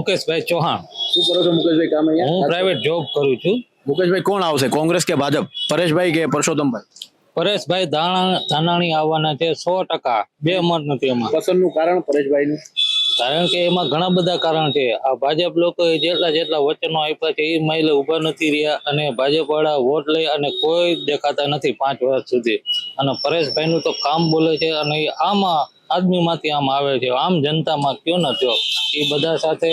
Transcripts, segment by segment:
મુકેશભાઈ ચૌહાણ. શું કરો છો મુકેશભાઈ? કામ હું પ્રાઇવેટ જોબ કરું છું. મુકેશભાઈ કોણ આવશે? કોંગ્રેસ કે ભાજપ? પરેશભાઈ કે પરસોત્તમભાઈ? પરેશભાઈ ધાનાણી આવવાના છે સો ટકા. બે મત નથી એમાં. પસંદનું કારણ પરેશભાઈનું? કારણ કે એમાં ઘણા બધા કારણ છે. આ ભાજપ લોકો જેટલા જેટલા વચનો આપ્યા છે એ મહિલા ઊભા નથી રહ્યા અને ભાજપ વાળા વોટ લઈ અને કોઈ દેખાતા નથી પાંચ વર્ષ સુધી. અને પરેશભાઈનું તો કામ બોલે છે અને આમાં આદમીમાંથી આમ આવે છે. આમ જનતામાં કયો ન થયો. એ બધા સાથે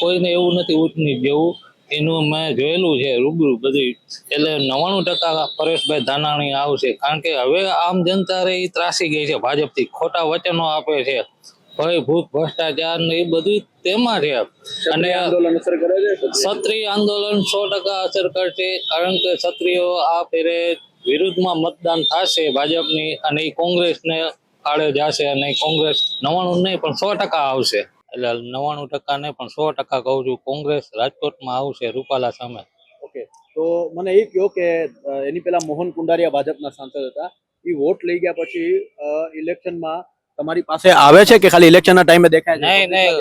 કોઈને એવું નથી ઉઠની જેવું. એનું મેં જોયેલું છે રૂબરૂ બધું એટલે નવ્વાણું ટકા પરેશભાઈ ધાનાણી આવશે. કારણ કે હવે આમ જનતા રે એ ત્રાસી ગઈ છે ભાજપથી. ખોટા વચનો આપે છે. ભય ભૂત ભ્રષ્ટાચાર ને એ બધું તેમાં છે. અને ક્ષત્રિય આંદોલન સો ટકા અસર કરશે. કારણ કે ક્ષત્રિયો આ ફેરે વિરુદ્ધમાં મતદાન થશે ભાજપની અને એ કોંગ્રેસને ફાળે જશે અને કોંગ્રેસ નવાણું નહીં પણ સો ટકા આવશે. એટલે નવાણું ટકા નહીં પણ સો ટકા કહું છું કોંગ્રેસ રાજકોટમાં આવશે રૂપાલા સામે. ઓકે. તો મને એ કહો કે એની પહેલા મોહન કુંડારિયા ભાજપના સાંસદ હતા. એ વોટ લઈ ગયા પછી ઇલેક્શનમાં તમારી પાસે આવે છે કે ખાલી ઇલેક્શનના ટાઈમે દેખાય નહીં, નહીં.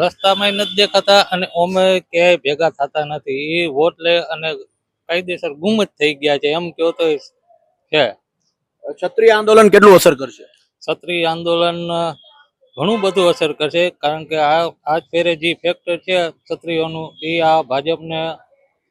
રસ્તામાં? નથી દેખાતા અને અમે ક્યાંય ભેગા થતા નથી. એ વોટ લે અને કાયદેસર ગુમ જ થઈ ગયા છે. એમ કહો તો છે. ક્ષત્રિય આંદોલન કેટલું અસર કરશે? ક્ષત્રિય આંદોલન ઘણું બધું અસર કરશે કારણ કે આ આજ ફેરે જે ફેક્ટર છે ક્ષત્રિયોનું એ આ ભાજપને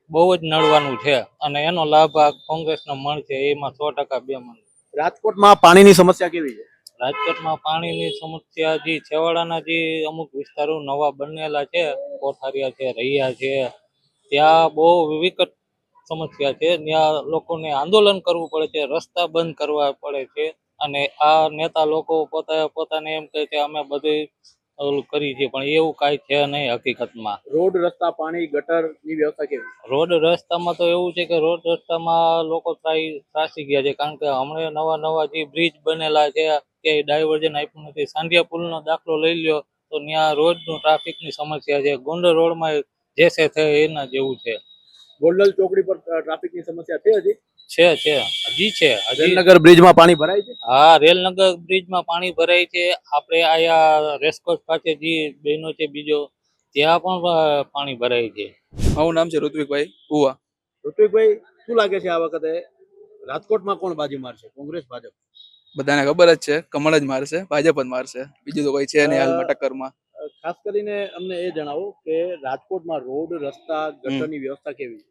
બહુ જ નડવાનું છે અને એનો લાભ આ કોંગ્રેસનો મળશે એમાં સો ટકા બે મણ. રાજકોટમાં પાણીની સમસ્યા કેવી છે? રાજકોટમાં પાણીની સમસ્યા જે છેવાડાના જે અમુક વિસ્તારો નવા બનેલા છે કોઠારિયા છે રૈયા છે ત્યાં બહુ વિકટ સમસ્યા છે. ત્યાં લોકોને આંદોલન કરવું પડે છે રસ્તા બંધ કરવા પડે છે અને આ નેતા લોકો પોતા પોતાને એમ કહે છે અમે બધું ઓલું કરી છે. પણ એવું કાંઈ છે નહીં હકીકતમાં. રોડ રસ્તા પાણી ગટરની વ્યવસ્થા કેવી? રોડ રસ્તામાં તો એવું છે કે રોડ રસ્તામાં લોકો ત્રાસી ગયા છે. કારણ કે હમણાં નવા નવા જે બ્રિજ બનેલા છે કે ડાયવર્જન આપ્યું નથી. સાંઢિયા પુલનો દાખલો લઈ લ્યો તો ત્યાં રોજનું ટ્રાફિકની સમસ્યા છે. ગોંડલ રોડમાં જે છે એના જેવું છે. ગોલ્ડલ ચોકડી પર ટ્રાફિકની સમસ્યા છે હજી છે છે. હજી છે રેલનગર બ્રિજમાં પાણી ભરાય છે? હા રેલનગર બ્રિજમાં પાણી ભરાય છે. આપણે આયા રેસકોર્સ પાસે જે બહેનો છે બીજો ત્યાં પણ પાણી ભરાય છે. મારું નામ છે ઋત્વિકભાઈ કુવા ઋત્વિકભાઈ શું લાગે છે આ વખતે? રાજકોટમાં કોણ બાજી મારશે? કોંગ્રેસ ભાજપ? બધાને ખબર જ છે. કમળ જ મારશે. ભાજપ જ મારશે. બીજું તો કોઈ છે નહીં હાલમાં ટક્કરમાં. ખાસ કરીને અમને એ જણાવો કે રાજકોટમાં રોડ રસ્તા ગટરની વ્યવસ્થા કેવી છે?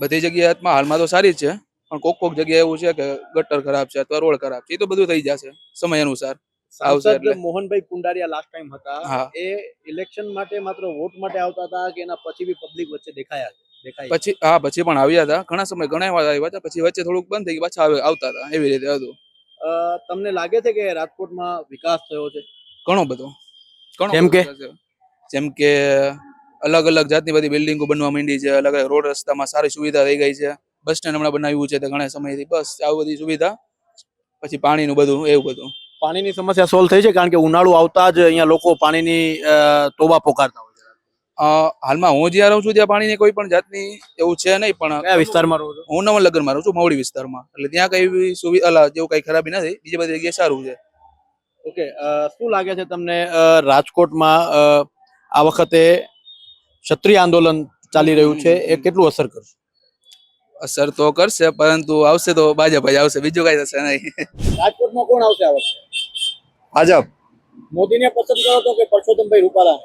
બધી જગ્યાએ હાલમાં તો સારી જ છે પણ કોક કોક જગ્યાએ એવું છે કે ગટર ખરાબ છે અથવા રોડ ખરાબ છે એ તો બધું થઈ જશે સમય અનુસાર. સાંસદ એટલે. મોહનભાઈ કુંડારિયા લાસ્ટ ટાઈમ હતા એ ઇલેક્શન માટે માત્ર વોટ માટે આવતા હતા કે એના પછી બી પબ્લિક વચ્ચે દેખાયા દેખાય? પછી હા પછી પણ આવ્યા હતા. ઘણા સમય ઘણા વાર આવ્યા હતા પછી વચ્ચે થોડુંક બંધ થઈ ગયું પાછા આવતા હતા એવી રીતે હતું. તમને લાગે છે કે રાજકોટમાં વિકાસ થયો છે? ઘણો બધો. ઘણો જેમ કે? જેમ કે અલગ અલગ જાતની બધી બિલ્ડિંગો બનવા માંડી છે અલગ અલગ રોડ રસ્તામાં સારી સુવિધા થઈ ગઈ છે. બસ સ્ટેન્ડ હમણાં બનાવ્યું છે તે ઘણા સમયથી. બસ આવી બધી સુવિધા. પછી પાણીનું બધું એવું બધું. પાણીની સમસ્યા સોલ્વ થઈ છે કારણ કે ઉનાળુ આવતા જ અહીંયા લોકો પાણીની તોબા પોકારતા હોય છે. હાલમાં હું જ્યાં રહું છું ત્યાં પાણીની કોઈ પણ જાતની એવું છે નહીં પણ કયા વિસ્તારમાં રહું છું? હું લગ્નમાં રહું છું મવડી વિસ્તારમાં. એટલે ત્યાં કઈ સુવિધા જેવું કઈ ખરાબી નથી. બીજી બધી જગ્યાએ સારું છે. ઓકે શું લાગે છે તમને રાજકોટમાં આ વખતે ક્ષત્રિય આંદોલન ચાલી રહ્યું છે એ કેટલું અસર કરશે? અસર તો કરશે પરંતુ આવશે તો ભાજપ જ આવશે બીજું કઈ થશે નહીં. રાજકોટમાં કોણ આવશે આ વખતે ભાજપ. મોદીને પસંદ કરો તો કે પરસોત્તમભાઈ રૂપાલા?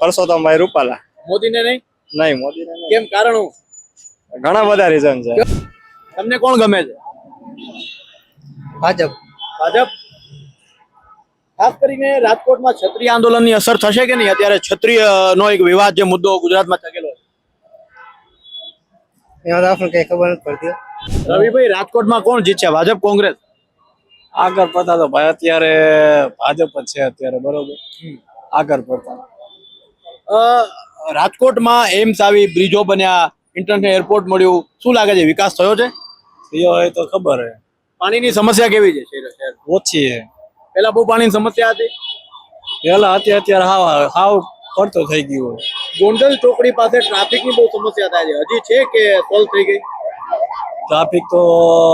પરસોત્તમભાઈ રૂપાલા. મોદીને નહીં? નહીં મોદીને કેમ કારણ? હું ઘણા બધા રીઝન છે. તમને કોણ ગમે છે? ભાજપ. ભાજપ? ખાસ કરીને રાજકોટમાં છત્રી આંદોલનની અસર થશે કે નહીં? અત્યારે ક્ષત્રિય નો એક વિવાદ જે મુદ્દો ગુજરાતમાં છે. ખબર નથી પડતી. રવિભાઈ રાજકોટમાં કોણ જીતશે? ભાજપ કોંગ્રેસ? આગળ પડતા તો ભાઈ અત્યારે ભાજપ જ છે અત્યારે બરોબર? આગળ પડતા. રાજકોટમાં એમ્સ આવી બ્રિજો બન્યા ઇન્ટરનેશનલ એરપોર્ટ મળ્યું. શું લાગે છે વિકાસ થયો છે? થયો હોય તો ખબર હે. પાણીની સમસ્યા કેવી છે ઓછી પેલા બહુ પાણીની સમસ્યા હતી. પેલા અત્યારે અત્યારે હાવ હાવ પડતો થઈ ગયો. ગોંડલ ચોકડી પાસે ટ્રાફિકની બહુ સમસ્યા થાય છે. હજી છે કે સોલ્વ થઈ ગઈ? ટ્રાફિક તો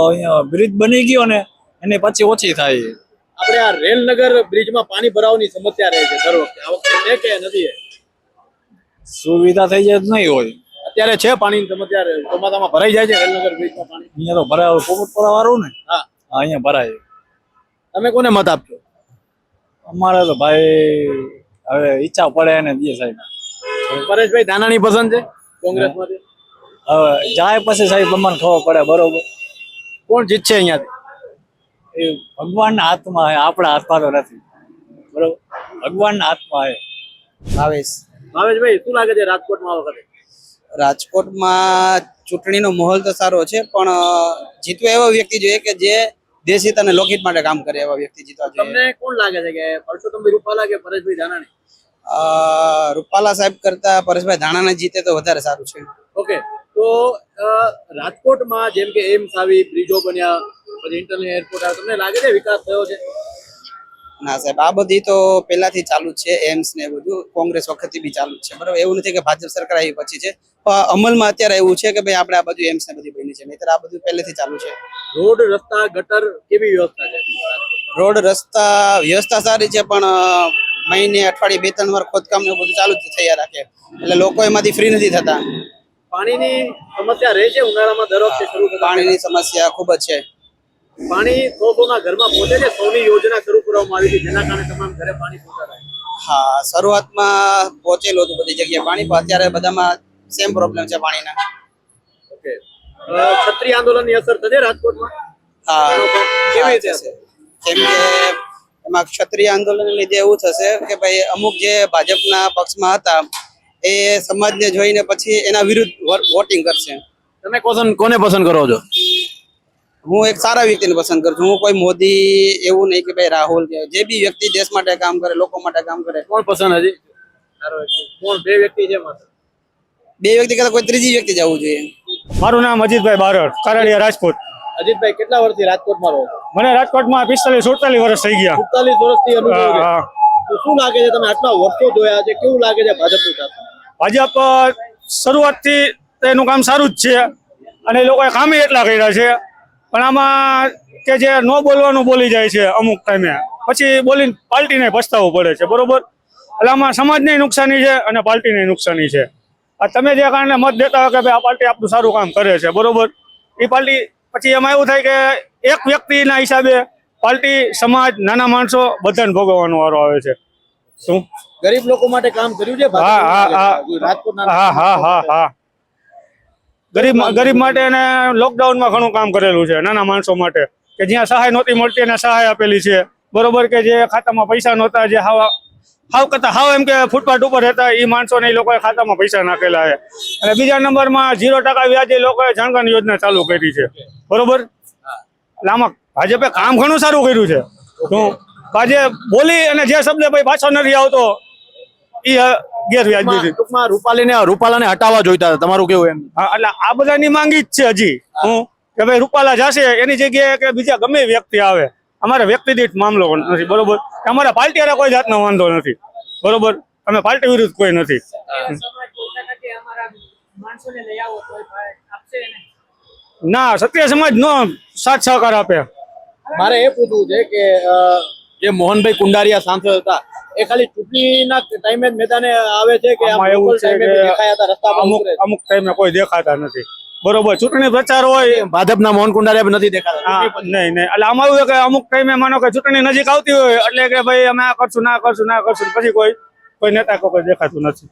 અહીંયા બ્રિજ બની ગયો ને એને પછી ઓછી થાય. આપણે આ રેલનગર બ્રિજમાં પાણી ભરાવાની સમસ્યા રહે છે દર વખતે. આ વખતે છે કે નથી? સુવિધા થઈ જાય નહીં હોય. અત્યારે છે પાણીની સમસ્યા ચોમાસામાં ભરાઈ જાય છે રેલનગર બ્રિજમાં પાણી? અહીંયા તો ભરાય પોપટપરા વાળું ને? હા. હા, અહીંયા ભરાય. તમે કોને મત આપશો? અમારે તો ભાઈ હવે ઈચ્છા પડે એને દે સાહેબ. પરેશભાઈ ધાનાણી પસંદ છે? કોંગ્રેસમાંથી? હવે જાય પછી સાહેબ અમને ખબર પડે બરોબર. કોણ જીતશે અહીંયાથી? એ ભગવાનના હાથમાં હે આપણા હાથમાં તો નથી. બરોબર. ભગવાનના હાથમાં હે. ભાવેશ. ભાવેશભાઈ શું લાગે છે રાજકોટમાં આ વખતે? રાજકોટમાં ચૂંટણીનો માહોલ તો સારો છે પણ જીતવા એવો વ્યક્તિ જોઈએ કે જે દેશ અને લોકહિત માટે કામ કરે એવા વ્યક્તિ જીતવા જોઈએ તમને કોણ લાગે છે કે પરસોત્તમભાઈ રૂપાલા કે પરેશભાઈ ધાનાણી? રૂપાલા સાહેબ કરતા પરેશભાઈ ધાણાને જીતે તો વધારે સારું છે. ઓકે તો રાજકોટમાં જેમ કે એમ્સ આવી બ્રિજો બન્યા પછી ઇન્ટરનેટ એરપોર્ટ આવ્યા તમને લાગે છે વિકાસ થયો છે? ના સાહેબ આ બધી તો પહેલાથી ચાલુ છે એમ્સ ને બધું. કોંગ્રેસ વખતથી બી ચાલુ છે. બરાબર? એવું નથી કે ભાજપ સરકાર આવી પછી છે. પણ અમલમાં અત્યારે એવું છે કે ભાઈ આપણે આ બધું એમ્સ ને બધી બની છે. નહીતર આ બધું પહેલેથી ચાલુ છે. રોડ રસ્તા ગટર કેવી વ્યવસ્થા છે? રોડ રસ્તા વ્યવસ્થા સારી છે પણ મહિને અઠવાડિયે બે ત્રણ વાર ખોદકામ ને બધું ચાલુ થયા રાખે. એટલે લોકો એમાંથી ફ્રી નથી થતા. પાણીની સમસ્યા રહે છે? ઉનાળામાં દર વખતે પાણીની સમસ્યા ખૂબ જ છે. પાણી સો સોના ઘરમાં પહોંચે છે સૌની યોજના શરૂ કરવામાં આવી છે જેના કારણે તમામ ઘરે પાણી પહોંચાડાય હા શરૂઆતમાં પહોંચેલું હતું બધી જગ્યાએ પાણી પણ અત્યારે બધામાં સેમ પ્રોબ્લેમ છે પાણીના. ઓકે ક્ષત્રિય આંદોલનની અસર થશે રાજકોટમાં? હા કેવી રીતે છે કેમ કે એમાં ક્ષત્રિય આંદોલનને લીધે એવું થશે કે ભાઈ અમુક જે ભાજપના પક્ષમાં હતા એ સમાજને જોઈને પછી એના વિરુદ્ધ વોટિંગ કરશે. તમે કોશન કોને પસંદ કરો છો? હું એક સારા વ્યક્તિને પસંદ કરું છું. હું કોઈ મોદી એવું નહીં કે ભાઈ રાહુલ કે જે બી વ્યક્તિ દેશ માટે કામ કરે લોકો માટે કામ કરે. કોણ પસંદ હજી? સારો કોણ? બે વ્યક્તિ છે બે વ્યક્તિ કરતા કોઈ ત્રીજી વ્યક્તિ જવું જોઈએ. મારું નામ અજીતભાઈ બારડ કારડિયા રાજપૂત અજીતભાઈ કેટલા વર્ષથી રાજકોટમાં રહો છો? મને રાજકોટમાં પિસ્તાલીસ સુડતાલીસ વર્ષ થઈ ગયા. સુડતાલીસ વર્ષથી અનુભવ શું લાગે છે તમે આટલા વર્ષો જોયા છે કેવું લાગે છે ભાજપનું શાસન? ભાજપ શરૂઆતથી એનું કામ સારું જ છે. અને એ લોકોએ કામે એટલા કર્યા છે. પણ આમાં કે જે ન બોલવાનું બોલી જાય છે અમુક ટાઈમે પછી બોલીને પાર્ટીને પસ્તાવવું પડે છે બરોબર? એટલે આમાં સમાજને નુકસાની છે અને પાર્ટીને નુકસાની છે. આ તમે જે કારણે મત દેતા હોય કે ભાઈ આ પાર્ટી આપણું સારું કામ કરે છે બરોબર? એ પાર્ટી પછી એમાં એવું થાય કે એક વ્યક્તિના હિસાબે પાર્ટી સમાજ નાના માણસો બધાને ભોગવવાનો વારો આવે છે. શું? ગરીબ લોકો માટે કામ કર્યું છે હા, હા, હા. હા હા હા હા. ગરીબ ગરીબ માટે એને લોકડાઉનમાં ઘણું કામ કરેલું છે નાના માણસો માટે, કે જ્યાં સહાય નહોતી મળતી એને સહાય આપેલી છે. બરોબર કે જે ખાતામાં પૈસા નહોતા, જે હાવ હાવ કરતા હાવ એમ કે ફૂટપાથ ઉપર રહેતા એ માણસોને એ લોકોએ ખાતામાં પૈસા નાખેલા છે. અને બીજા નંબરમાં ઝીરો ટકા વ્યાજે લોકોએ જણગણ યોજના ચાલુ કરી છે. બરોબર? આમાં ભાજપે કામ ઘણું સારું કર્યું છે. શું આજે બોલી અને જે શબ્દ ભાઈ પાછો નથી આવતો એ ગેરવ્યાજબી છે. ટૂંકમાં રૂપાલીને રૂપાલાને હટાવવા જોઈતા હતા. તમારું કેવું એમ? હા એટલે આ બધાની માંગી જ છે હજી. હું કે ભાઈ રૂપાલા જશે એની જગ્યાએ કે બીજા ગમે એ વ્યક્તિ આવે. અમારે વ્યક્તિ દીઠ મામલો નથી બરોબર? અમારા પાર્ટી હારે કોઈ જાતનો વાંધો નથી બરોબર? અમે પાર્ટી વિરુદ્ધ કોઈ નથી. ના સત્ય સમાજ નો સાથ સહકાર આપે. મારે એ પૂછવું છે કે અ, જે મોહનભાઈ કુંડારિયા સાંસદ હતા એ ખાલી ચૂંટણીના ટાઈમે જ મેદાને આવે છે કે એવું છે અમુક અમુક ટાઈમે કોઈ દેખાતા નથી. બરોબર ચૂંટણી પ્રચાર હોય ભાજપના મોહન કુંડારિયા નથી દેખાતા. નહીં નહીં. એટલે આમાં એવું કે અમુક ટાઈમે માનો કે ચૂંટણી નજીક આવતી હોય એટલે કે ભાઈ અમે આ કરશું ના કરશું ના કરશું પછી કોઈ કોઈ નેતા કોઈ દેખાતું નથી.